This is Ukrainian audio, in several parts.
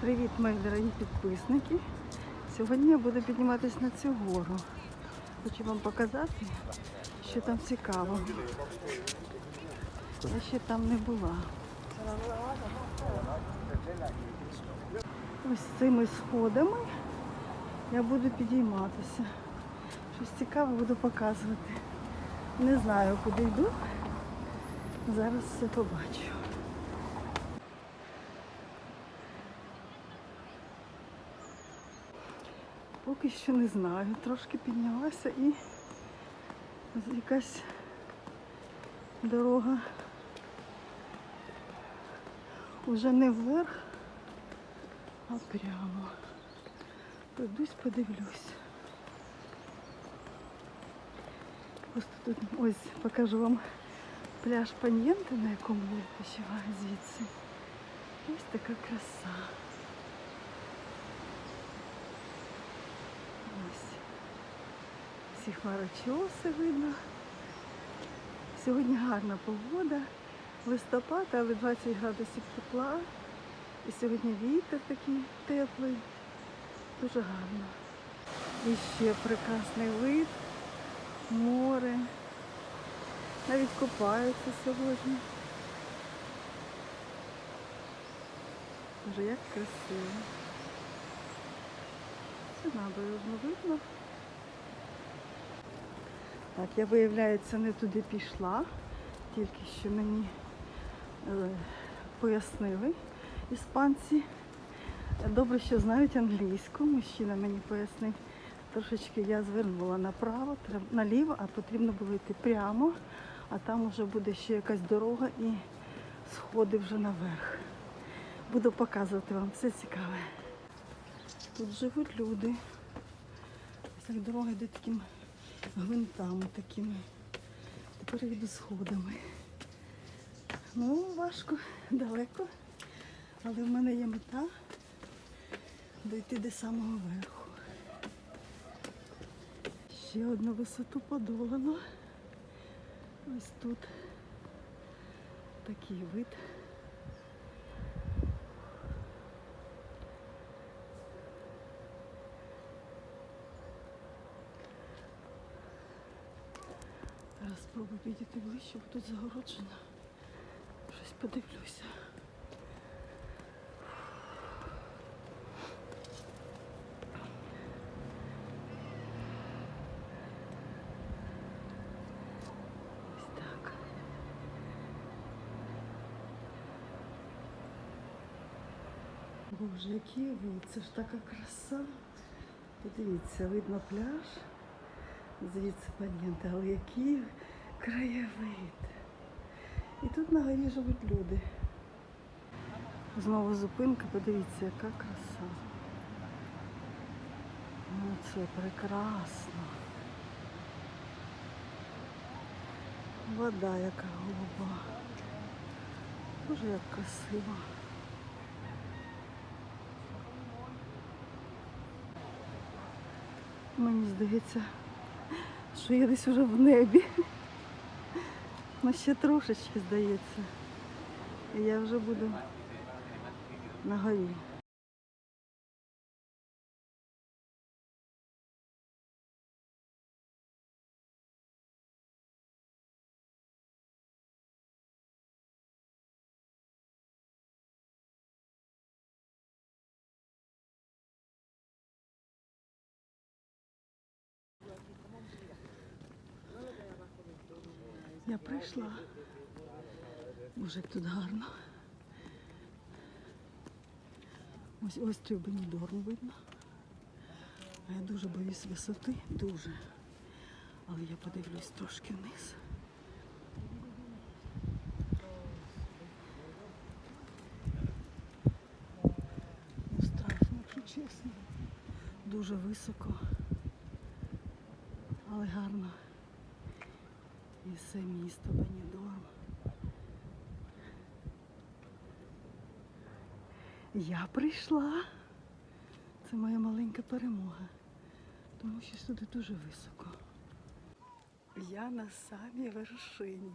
Привіт, мої дорогі підписники. Сьогодні я буду підніматися на цю гору. Хочу вам показати, що там цікаво. Я ще там не була. Ось цими сходами я буду підійматися. Щось цікаве буду показувати. Не знаю, куди йду. Зараз все побачу. Поки що не знаю. Трошки піднялася і якась дорога уже не вверх, а прямо. Пройдусь, подивлюсь. Просто тут ось покажу вам пляж Паньєнти, на якому я відпочиваю звідси. Ось така краса. Ось. Всі хмарочоси видно. Сьогодні гарна погода. Листопад, але 20 градусів тепла. І сьогодні вітер такий теплий. Дуже гарно. І ще прекрасний вид, море. Навіть купаються сьогодні. Дуже як красиво. Це набережно видно. Так, я, виявляється, не туди пішла, тільки що мені е, пояснили іспанці. Добре, що знають англійську. Мужчина мені пояснив. Трошечки я звернула направо, наліво, а потрібно було йти прямо, а там вже буде ще якась дорога і сходи вже наверх. Буду показувати вам все цікаве. Тут живуть люди. Ось так дорога йде такими гвинтами такими. Тепер йду сходами. Ну, важко, далеко. Але в мене є мета дойти до самого верху. Ще одну висоту подолано. Ось тут такий вид. Зараз спробую підійти ближче, бо тут загороджено. Щось подивлюся. Боже, який вид, це ж така краса. Подивіться, видно пляж, звідси панєнти, але який краєвид. І тут на горі живуть люди. Знову зупинка, подивіться, яка краса. Ну, це прекрасно. Вода яка голуба. Боже, як красиво. Мені здається, що я десь уже в небі. Ну ще трошечки здається. І я вже буду на горі. Я прийшла. Боже, як тут гарно. Ось острів Бенідорм видно. А я дуже боюсь висоти, дуже. Але я подивлюсь трошки вниз. Ну, страшно, якщо чесно. Дуже високо, але гарно. І все місто Бенідорм. Я прийшла. Це моя маленька перемога. Тому що сюди дуже високо. Я на самій вершині.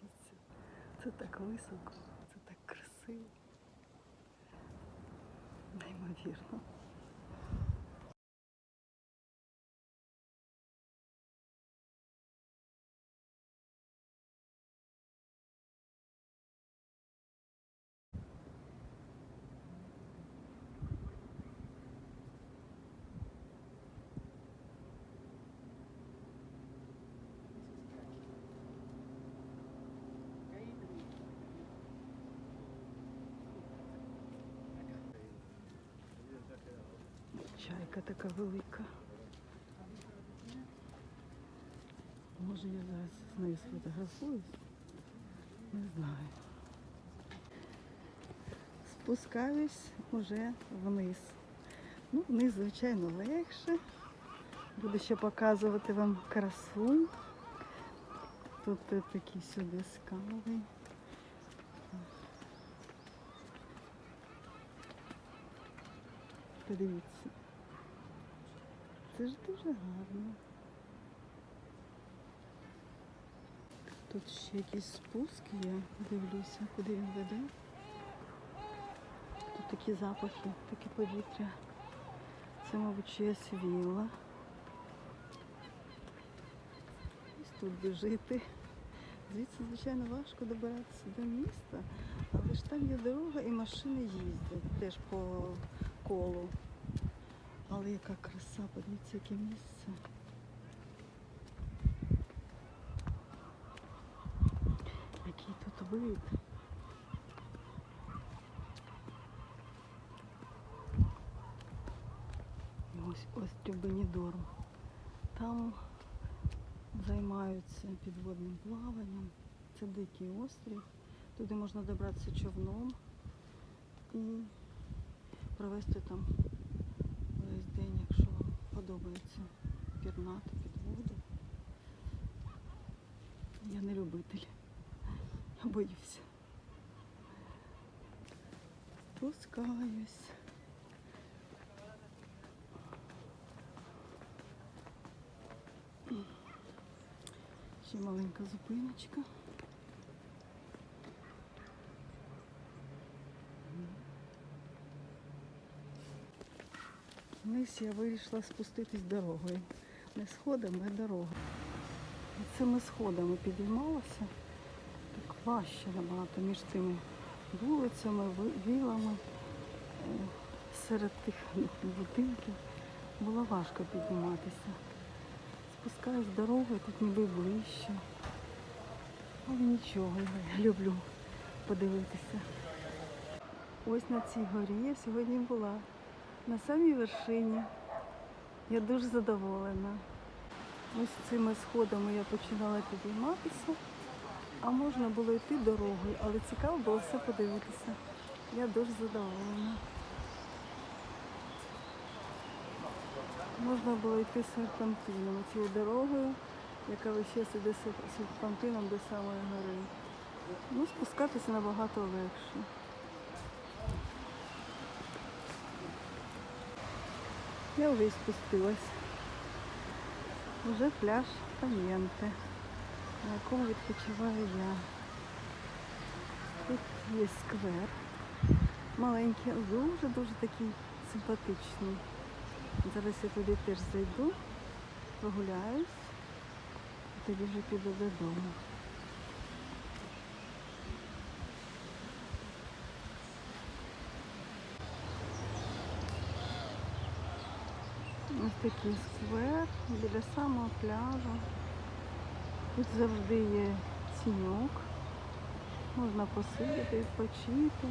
Дивіться, Це так високо, це так красиво. Неймовірно. Чайка така велика. Може я зараз з нею сфотографуюсь? Не знаю. Спускаюсь уже вниз. Ну, вниз, звичайно, легше. Буду ще показувати вам красу. Тут е, такі сюди скали. Подивіться. Це ж дуже гарно. Тут ще якийсь спуск є, дивлюся, куди він веде. Тут такі запахи, таке повітря. Це, мабуть, чиясь вілла. Ось тут біжити. Звідси, звичайно, важко добиратися до міста, але ж там є дорога і машини їздять теж по колу. Але яка краса, подивіться, яке місце. Який тут вид. Ось ось Бенідорм. Там займаються підводним плаванням. Це дикий острів. Туди можна добратися човном і провести там день, якщо вам подобається пірнати під воду. Я не любитель. Я боюся. Спускаюсь. Ще маленька зупиночка. Вниз я вирішила спуститись дорогою. Не сходами, а дорогою. Цими сходами підіймалася. Так важче набагато між тими вулицями, вілами, е, серед тих будинків. Було важко підніматися. Спускаюсь дорогою, тут ніби ближче. Але нічого, я люблю подивитися. Ось на цій горі я сьогодні була. На самій вершині. Я дуже задоволена. Ось цими сходами я починала підійматися, а можна було йти дорогою, але цікаво було все подивитися. Я дуже задоволена. Можна було йти серпантином, цією дорогою, яка весь іде серпантином до самої гори. Ну, спускатися набагато легше. Я вже спустилась. Уже пляж Паєнте, на якому відпочиваю я. Тут є сквер. Маленький, але дуже-дуже такий симпатичний. Зараз я туди теж зайду, прогуляюсь, і тоді вже піду додому. Ось такий сквер біля самого пляжу. Тут завжди є ціньок. Можна посидіти, відпочити.